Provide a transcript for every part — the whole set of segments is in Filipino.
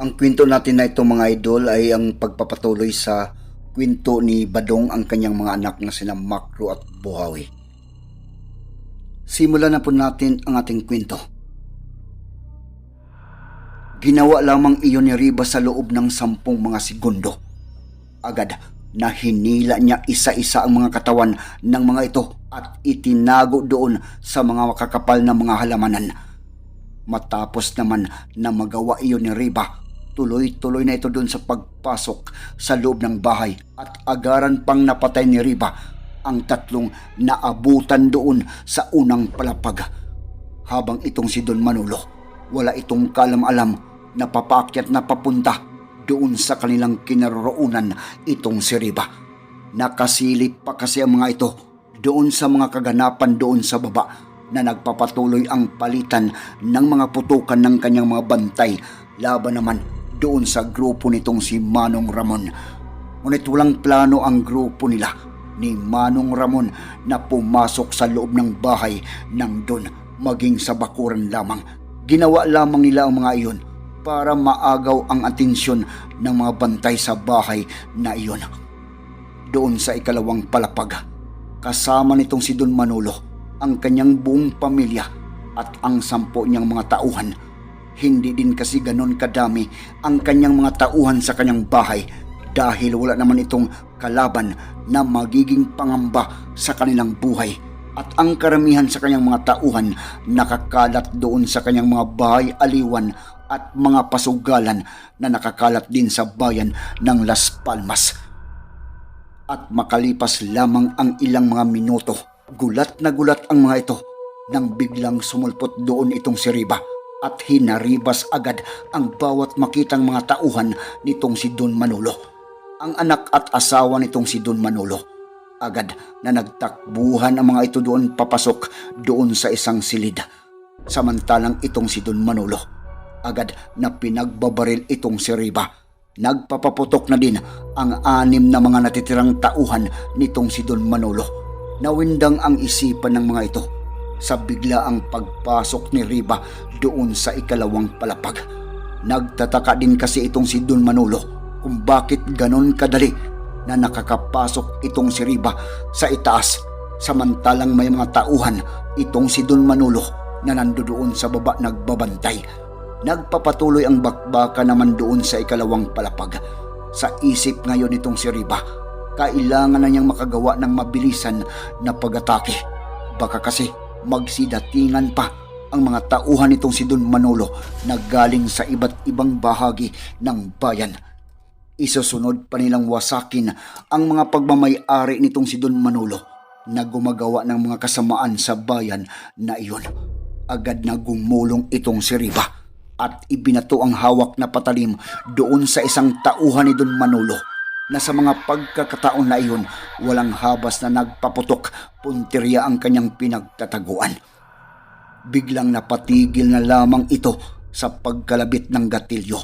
Ang kwento natin na ito mga idol ay ang pagpapatuloy sa kwento ni Badong ang kanyang mga anak na sina Makro at Buhawi. Simulan na po natin ang ating kwento. Ginawa lamang iyon ni Riba sa loob ng sampung mga segundo. Agad na hinila niya isa-isa ang mga katawan ng mga ito at itinago doon sa mga makakapal na mga halamanan. Matapos naman na magawa iyon ni Riba, tuloy-tuloy na ito doon sa pagpasok sa loob ng bahay at agaran pang napatay ni Riba ang tatlong naabutan doon sa unang palapag. Habang itong si Don Manolo, wala itong kalam-alam na papakyat na papunta doon sa kanilang kinaroroonan itong si Riba. Nakasilip pa kasi ang mga ito doon sa mga kaganapan doon sa baba na nagpapatuloy ang palitan ng mga putukan ng kanyang mga bantay laban naman doon sa grupo nitong si Manong Ramon. Ngunit walang plano ang grupo nila ni Manong Ramon na pumasok sa loob ng bahay ng Don maging sa bakuran lamang. Ginawa lamang nila ang mga iyon para maagaw ang atensyon ng mga bantay sa bahay na iyon. Doon sa ikalawang palapag, kasama nitong si Don Manolo, ang kanyang buong pamilya at ang sampo niyang mga tauhan. Hindi din kasi ganon kadami ang kanyang mga tauhan sa kanyang bahay dahil wala naman itong kalaban na magiging pangamba sa kanilang buhay at ang karamihan sa kanyang mga tauhan nakakalat doon sa kanyang mga bahay aliwan at mga pasugalan na nakakalat din sa bayan ng Las Palmas. At makalipas lamang ang ilang mga minuto, gulat na gulat ang mga ito nang biglang sumulpot doon itong si Riba at hinaribas agad ang bawat makitang mga tauhan nitong si Don Manolo. Ang anak at asawa nitong si Don Manolo agad na nagtakbuhan ang mga ito doon papasok doon sa isang silid. Samantalang itong si Don Manolo, agad na pinagbabaril itong si Riba. Nagpapaputok na din ang anim na mga natitirang tauhan nitong si Don Manolo. Nawindang ang isipan ng mga ito sa bigla ang pagpasok ni Riba doon sa ikalawang palapag. Nagtataka din kasi itong si Don Manolo kung bakit ganon kadali na nakakapasok itong si Riba sa itaas samantalang may mga tauhan itong si Don Manolo na nandoon sa baba nagbabantay. Nagpapatuloy ang bakbaka naman doon sa ikalawang palapag. Sa isip ngayon itong si Riba, kailangan na niyang makagawa ng mabilisan na pag-atake. Baka kasi magsidatingan pa ang mga tauhan nitong si Don Manolo na galing sa iba't ibang bahagi ng bayan Isusunod pa nilang wasakin ang mga pagmamayari nitong si Don Manolo na gumagawa ng mga kasamaan sa bayan na iyon. Agad na gumulong itong si Riba at ibinato ang hawak na patalim doon sa isang tauhan ni Don Manolo na sa mga pagkakataon na iyon walang habas na nagpaputok puntirya ang kanyang pinagtataguan. Biglang napatigil na lamang ito sa pagkalabit ng gatilyo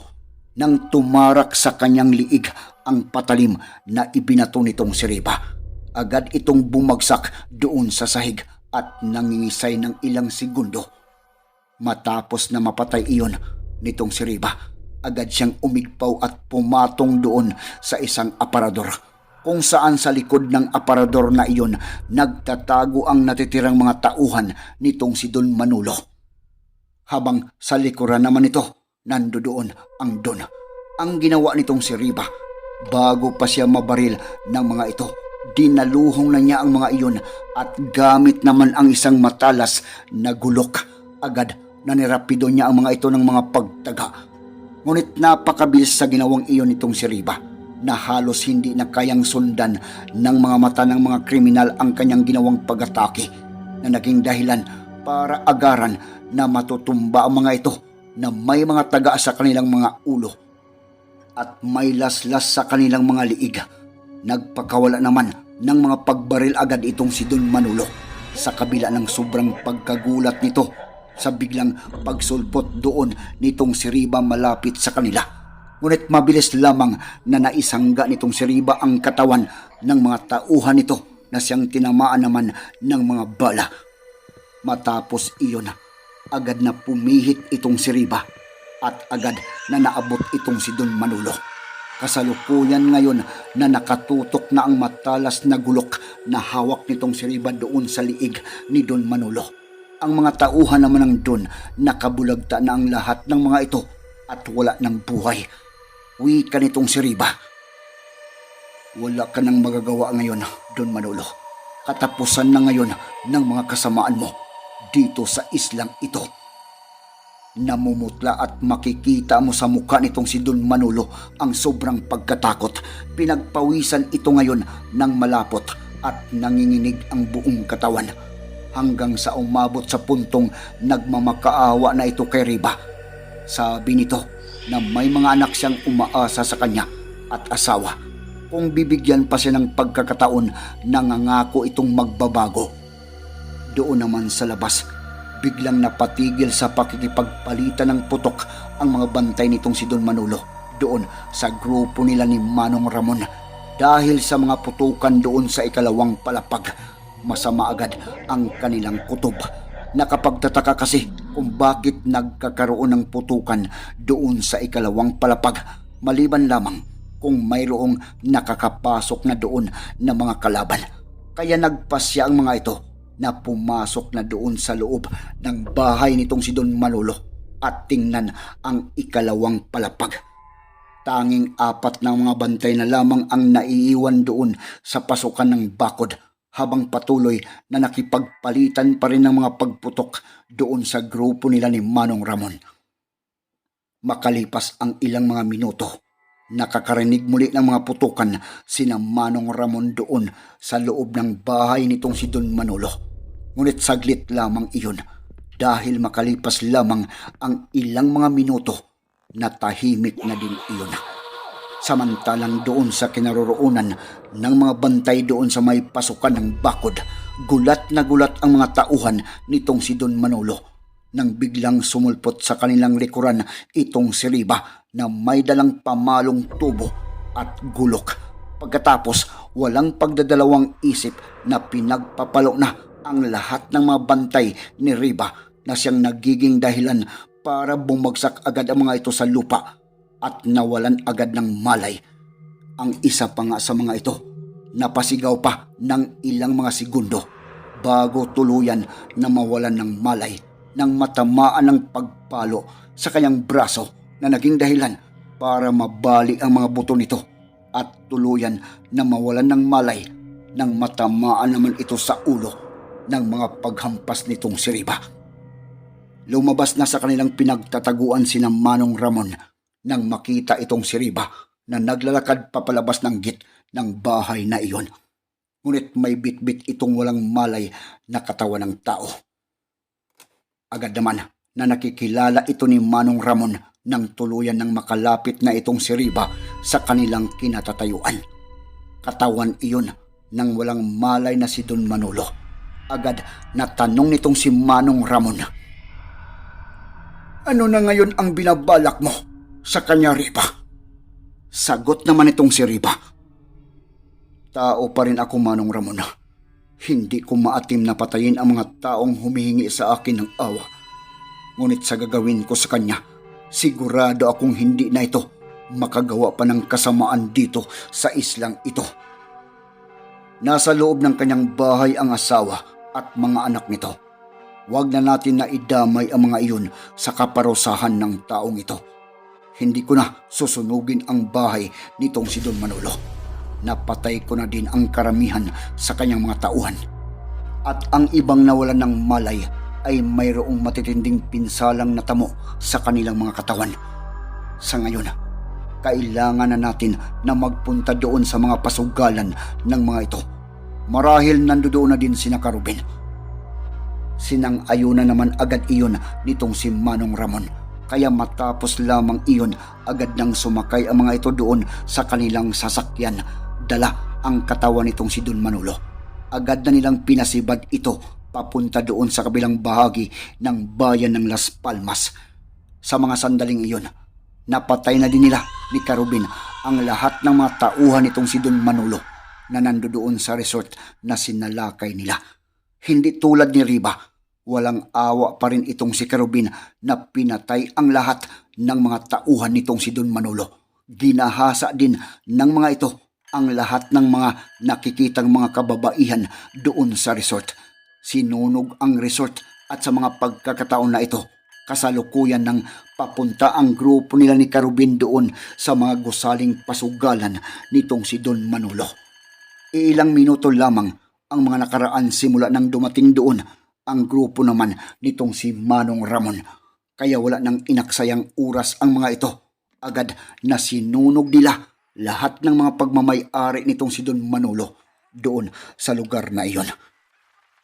nang tumarak sa kanyang liig ang patalim na ibinato nitong si Riba. Agad itong bumagsak doon sa sahig at nangingisay ng ilang segundo. Matapos na mapatay iyon nitong si Riba, agad siyang umigpaw at pumatong doon sa isang aparador kung saan sa likod ng aparador na iyon nagtatago ang natitirang mga tauhan nitong si Don Manolo. Habang sa likuran naman ito nando doon ang Don. Ang ginawa nitong si Riba, bago pa siya mabaril ng mga ito, dinaluhong na niya ang mga iyon at gamit naman ang isang matalas na gulok. Agad na nirapido niya ang mga ito ng mga pagtaga. Ngunit napakabilis sa ginawang iyon nitong si Riba na halos hindi na kayang sundan ng mga mata ng mga kriminal ang kanyang ginawang pag-atake na naging dahilan para agaran na matutumba ang mga ito na may mga taga sa kanilang mga ulo at may laslas sa kanilang mga liig. Nagpakawala naman ng mga pagbaril agad itong si Don Manolo sa kabila ng sobrang pagkagulat nito sa biglang pagsulpot doon nitong si Riba malapit sa kanila. Ngunit mabilis lamang na naisangga nitong si Riba ang katawan ng mga tauhan nito na siyang tinamaan naman ng mga bala. Matapos iyon, agad na pumihit itong si Riba at agad na naabot itong si Don Manolo. Kasalukuyan ngayon na nakatutok na ang matalas na gulok na hawak nitong si Riba doon sa liig ni Don Manolo. Ang mga tauhan naman ng Don nakabulagta na ang lahat ng mga ito at wala ng buhay. Wika nitong si Riba. Wala ka nang magagawa ngayon, Don Manolo. Katapusan na ngayon ng mga kasamaan mo dito sa islang ito. Namumutla at makikita mo sa mukha nitong si Don Manolo ang sobrang pagkatakot. Pinagpawisan ito ngayon ng malapot at nanginginig ang buong katawan. Hanggang sa umabot sa puntong nagmamakaawa na ito kay Riba. Sabi nito na may mga anak siyang umaasa sa kanya at asawa. Kung bibigyan pa siya ng pagkakataon, nangangako itong magbabago. Doon naman sa labas, biglang napatigil sa pakikipagpalitan ng putok ang mga bantay nitong si Don Manolo doon sa grupo nila ni Manong Ramon dahil sa mga putukan doon sa ikalawang palapag. Masama agad ang kanilang kutob. Nakapagtataka kasi kung bakit nagkakaroon ng putukan doon sa ikalawang palapag maliban lamang kung mayroong nakakapasok na doon na mga kalaban. Kaya nagpasya ang mga ito na pumasok na doon sa loob ng bahay nitong si Don Manolo at tingnan ang ikalawang palapag. Tanging apat na mga bantay na lamang ang naiiwan doon sa pasukan ng bakod habang patuloy na nakipagpalitan pa rin ng mga pagputok doon sa grupo nila ni Manong Ramon. Makalipas ang ilang mga minuto, nakakarinig muli ng mga putukan sina Manong Ramon doon sa loob ng bahay nitong si Don Manolo. Ngunit saglit lamang iyon dahil makalipas lamang ang ilang mga minuto na tahimik na din iyon. Samantalang doon sa kinaroroonan ng mga bantay doon sa may pasukan ng bakod, gulat na gulat ang mga tauhan nitong si Don Manolo nang biglang sumulpot sa kanilang likuran itong si Riba na may dalang pamalong tubo at gulok. Pagkatapos, walang pagdadalawang isip na pinagpapalo na ang lahat ng mga bantay ni Riba na siyang nagiging dahilan para bumagsak agad ang mga ito sa lupa at nawalan agad ng malay. Ang isa pa nga sa mga ito, napasigaw pa ng ilang mga segundo bago tuluyan na mawalan ng malay nang matamaan ng pagpalo sa kanyang braso na naging dahilan para mabali ang mga buto nito at tuluyan na mawalan ng malay nang matamaan naman ito sa ulo ng mga paghampas nitong si Riba. Lumabas na sa kanilang pinagtataguan si Manong Ramon nang makita itong si Riba na naglalakad papalabas ng git ng bahay na iyon. Ngunit may bitbit itong walang malay na katawan ng tao. Agad naman na nakikilala ito ni Manong Ramon nang tuluyan ng makalapit na itong si Riba sa kanilang kinatatayuan. Katawan iyon ng walang malay na si Don Manolo. Agad na tanong nitong si Manong Ramon. Ano na ngayon ang binabalak mo sa kanya, Riba? Sagot naman itong si Riba. Tao pa rin ako, Manong Ramon. Hindi ko maatim na patayin ang mga taong humihingi sa akin ng awa. Ngunit sa gagawin ko sa kanya, sigurado akong hindi na ito makagawa pa ng kasamaan dito sa islang ito. Nasa loob ng kanyang bahay ang asawa at mga anak nito. Huwag na natin na idamay ang mga iyon sa kaparusahan ng taong ito. Hindi ko na susunugin ang bahay nitong si Don Manolo. Napatay ko na din ang karamihan sa kanyang mga tauhan. At ang ibang nawalan ng malay ay mayroong matitinding pinsalang natamo sa kanilang mga katawan. Sa ngayon, kailangan na natin na magpunta doon sa mga pasugalan ng mga ito. Marahil nandoon na din si Nakarubin. Sinang ayuna naman agad iyon nitong si Manong Ramon Kaya matapos lamang iyon, agad nang sumakay ang mga ito doon sa kanilang sasakyan. Dala ang katawan nitong si Don Manolo. Agad na nilang pinasibad ito papunta doon sa kabilang bahagi ng bayan ng Las Palmas. Sa mga sandaling iyon, napatay na din nila ni Carubin ang lahat ng mga tauhan nitong si Don Manolo na nandoon sa resort na sinalakay nila. Hindi tulad ni Riba, walang awa pa rin itong si Carubin na pinatay ang lahat ng mga tauhan nitong si Don Manolo. Ginahasa din ng mga ito ang lahat ng mga nakikitang mga kababaihan doon sa resort. Sinunog ang resort at sa mga pagkakataon na ito, kasalukuyan ng papunta ang grupo nila ni Carubin doon sa mga gusaling pasugalan nitong si Don Manolo. Ilang minuto lamang ang mga nakaraan simula nang dumating doon ang grupo naman nitong si Manong Ramon. Kaya wala nang inaksayang oras ang mga ito. Agad na sinunog nila lahat ng mga pagmamay-ari nitong si Don Manolo doon sa lugar na iyon.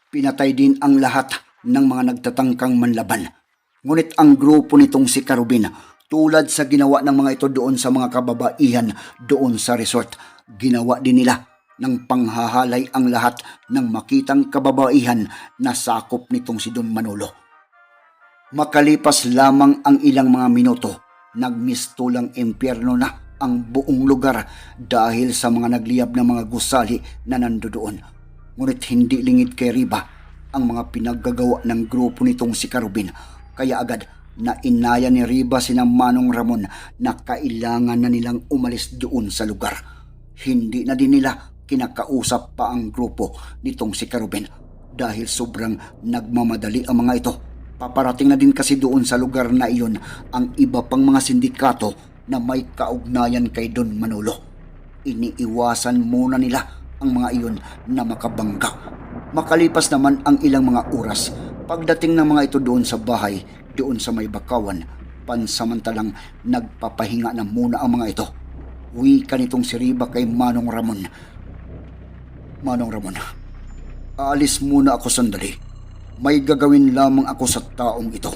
Pinatay din ang lahat ng mga nagtatangkang manlaban. Ngunit ang grupo nitong si Carubin, tulad sa ginawa ng mga ito doon sa mga kababaihan doon sa resort, ginawa din nila ng panghahalay ang lahat ng makitang kababaihan na sakop nitong si Don Manolo. Makalipas lamang ang ilang mga minuto, nagmistulang impyerno na ang buong lugar dahil sa mga nagliyab na mga gusali na nandoon. Ngunit hindi lingid kay Riba ang mga pinaggagawa ng grupo nitong si Carubin. Kaya agad na inaya ni Riba si Manong Ramon na kailangan na nilang umalis doon sa lugar. Hindi na din nila kinakausap pa ang grupo nitong si Carubin dahil sobrang nagmamadali ang mga ito. Paparating na din kasi doon sa lugar na iyon ang iba pang mga sindikato na may kaugnayan kay Don Manolo. Iniiwasan muna nila ang mga iyon na makabangga. Makalipas naman ang ilang mga oras, pagdating ng mga ito doon sa bahay, doon sa may bakawan, pansamantalang nagpapahinga na muna ang mga ito. Wika nitong si Riba kay Manong Ramon. Manong Ramon, aalis muna ako sandali. May gagawin lamang ako sa taong ito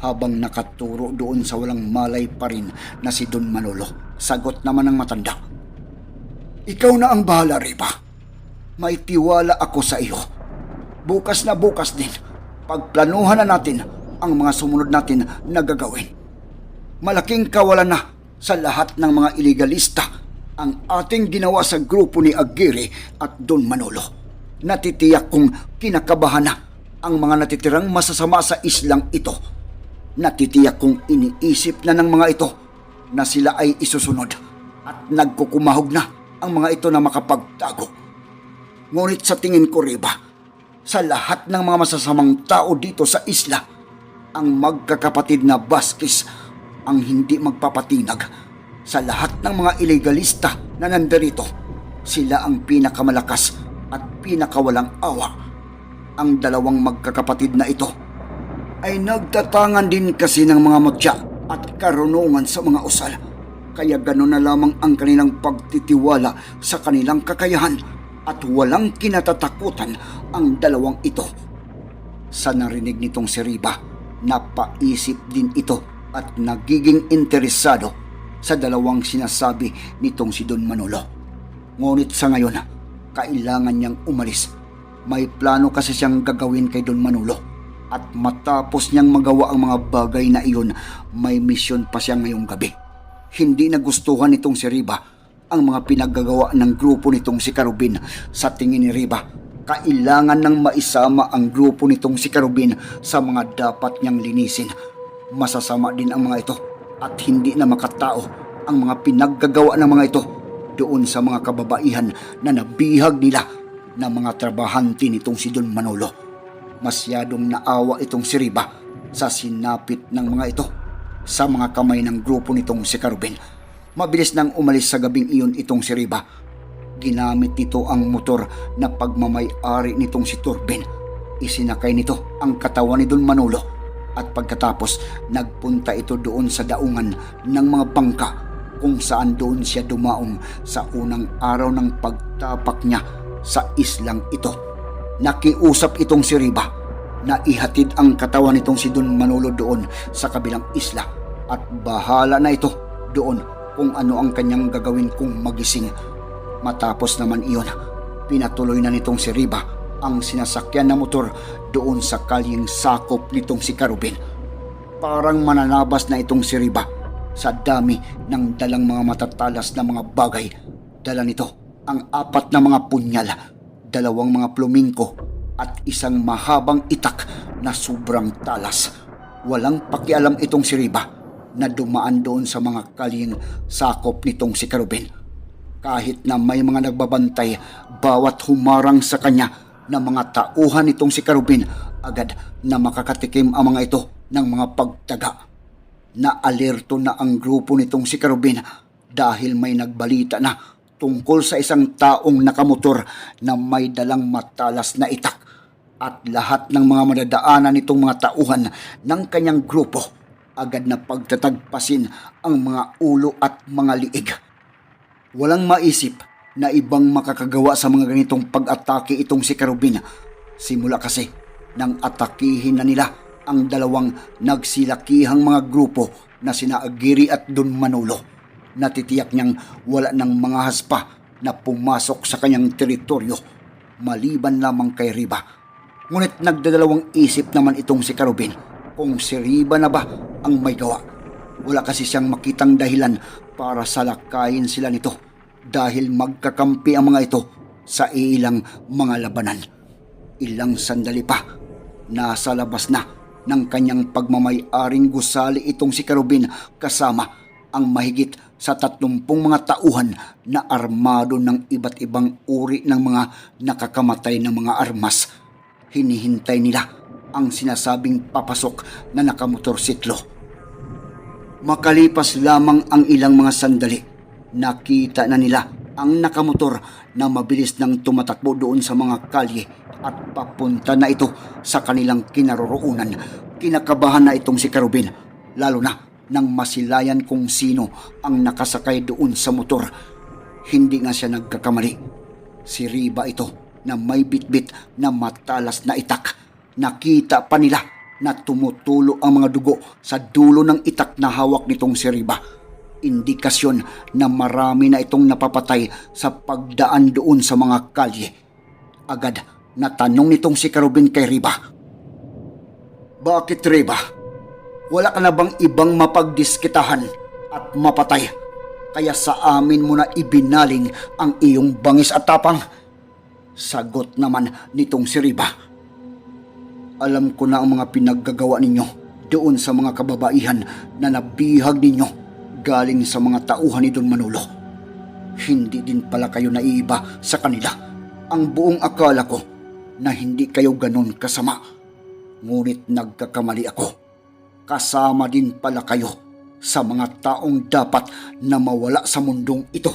habang nakaturo doon sa walang malay pa rin na si Don Manolo. Sagot naman ng matanda. Ikaw na ang bahala, Riba. May tiwala ako sa iyo. Bukas na bukas din, pagplanuhan na natin ang mga sumunod natin na gagawin. Malaking kawalan na sa lahat ng mga iligalista ang ating ginawa sa grupo ni Aguirre at Don Manolo. Natitiyak kong kinakabahan na ang mga natitirang masasama sa islang ito Natitiyak kong iniisip na ng mga ito na sila ay isusunod at nagkukumahog na ang mga ito na makapagtago. Ngunit sa tingin ko, Riba, sa lahat ng mga masasamang tao dito sa isla, ang magkakapatid na Baskis ang hindi magpapatinag. Sa lahat ng mga ilegalista na nandarito, sila ang pinakamalakas at pinakawalang awa. Ang dalawang magkakapatid na ito ay nagtatangan din kasi ng mga mutya at karunungan sa mga usal. Kaya gano'n na lamang ang kanilang pagtitiwala sa kanilang kakayahan at walang kinatatakutan ang dalawang ito. Sa narinig nitong si Riba, napaisip din ito at nagiging interesado sa dalawang sinasabi nitong si Don Manolo. Ngunit sa ngayon, kailangan niyang umalis. May plano kasi siyang gagawin kay Don Manolo at matapos niyang magawa ang mga bagay na iyon, may misyon pa siya ngayong gabi. Hindi nagustuhan nitong si Riba ang mga pinaggagawa ng grupo nitong si Carubin. Sa tingin ni Riba, kailangan nang maisama ang grupo nitong si Carubin sa mga dapat niyang linisin. Masasama din ang mga ito at hindi na makatao ang mga pinaggagawa ng mga ito doon sa mga kababaihan na nabihag nila ng mga trabahante nitong si Don Manolo Masyadong naawa itong si Riba sa sinapit ng mga ito sa mga kamay ng grupo nitong si Carubin. Mabilis nang umalis sa gabing iyon itong si Riba. Ginamit nito ang motor na pagmamay-ari nitong si Turbin. Isinakay nito ang katawan ni Don Manolo at pagkatapos nagpunta ito doon sa daungan ng mga bangka kung saan doon siya dumaong sa unang araw ng pagtapak niya sa islang ito. Nakiusap itong si Riba na ihatid ang katawan nitong si Don Manolo doon sa kabilang isla at bahala na ito doon kung ano ang kanyang gagawin kung magising. Matapos naman iyon, pinatuloy na nitong si Riba ang sinasakyan na motor doon sa kalyeng sakop nitong si Karubin. Parang mananabas na itong si Riba sa dami ng dalang mga matatalas na mga bagay. Dala nito ang apat na mga punyal, dalawang mga plumingko at isang mahabang itak na sobrang talas. Walang pakialam itong si Riba na dumaan doon sa mga kalyeng sakop nitong si Karubin. Kahit na may mga nagbabantay, bawat humarang sa kanya na mga tauhan nitong si Karubin, agad na makakatikim ang mga ito ng mga pagtaga. Naalerto na ang grupo nitong si Karubin dahil may nagbalita na tungkol sa isang taong nakamotor na may dalang matalas na itak at lahat ng mga madadaanan nitong mga tauhan ng kanyang grupo agad na pagtatagpasin ang mga ulo at mga liig. Walang maisip na ibang makakagawa sa mga ganitong pag-atake itong si Karubin. Simula kasi nang atakihin na nila ang dalawang nagsilakihang mga grupo na sina Agiri at Don Manolo. Natitiyak niyang wala ng mga haspa na pumasok sa kanyang teritoryo maliban lamang kay Riba. Ngunit nagdadalawang isip naman itong si Karubin kung si Riba na ba ang may gawa. Wala kasi siyang makitang dahilan para salakayin sila nito dahil magkakampi ang mga ito sa ilang mga labanan. Ilang sandali pa, nasa labas na ng kanyang pagmamay-aring gusali itong si Karubin kasama ang mahigit sa tatlumpung mga tauhan na armado ng iba't ibang uri ng mga nakakamatay na mga armas. Hinihintay nila ang sinasabing papasok na nakamotorsiklo. Makalipas lamang ang ilang mga sandali, nakita na nila ang nakamotor na mabilis nang tumatakbo doon sa mga kalye at papunta na ito sa kanilang kinaroroonan. Kinakabahan na itong si Karubin, lalo na nang masilayan kung sino ang nakasakay doon sa motor. Hindi nga siya nagkakamali. Si Riba ito na may bitbit na matalas na itak. Nakita pa nila na tumutulo ang mga dugo sa dulo ng itak na hawak nitong si Riba. Indikasyon na marami na itong napapatay sa pagdaan doon sa mga kalye. Agad na tanong nitong si Karubin kay Riba. Bakit Riba? Wala ka na bang ibang mapagdiskitahan at mapatay? Kaya sa amin mo na ibinaling ang iyong bangis at tapang? Sagot naman nitong si Riba. Alam ko na ang mga pinaggagawa ninyo doon sa mga kababaihan na nabihag ninyo galing sa mga tauhan ni Don Manolo. Hindi din pala kayo naiiba sa kanila. Ang buong akala ko na hindi kayo ganon kasama. Ngunit nagkakamali ako. Kasama din pala kayo sa mga taong dapat na mawala sa mundong ito.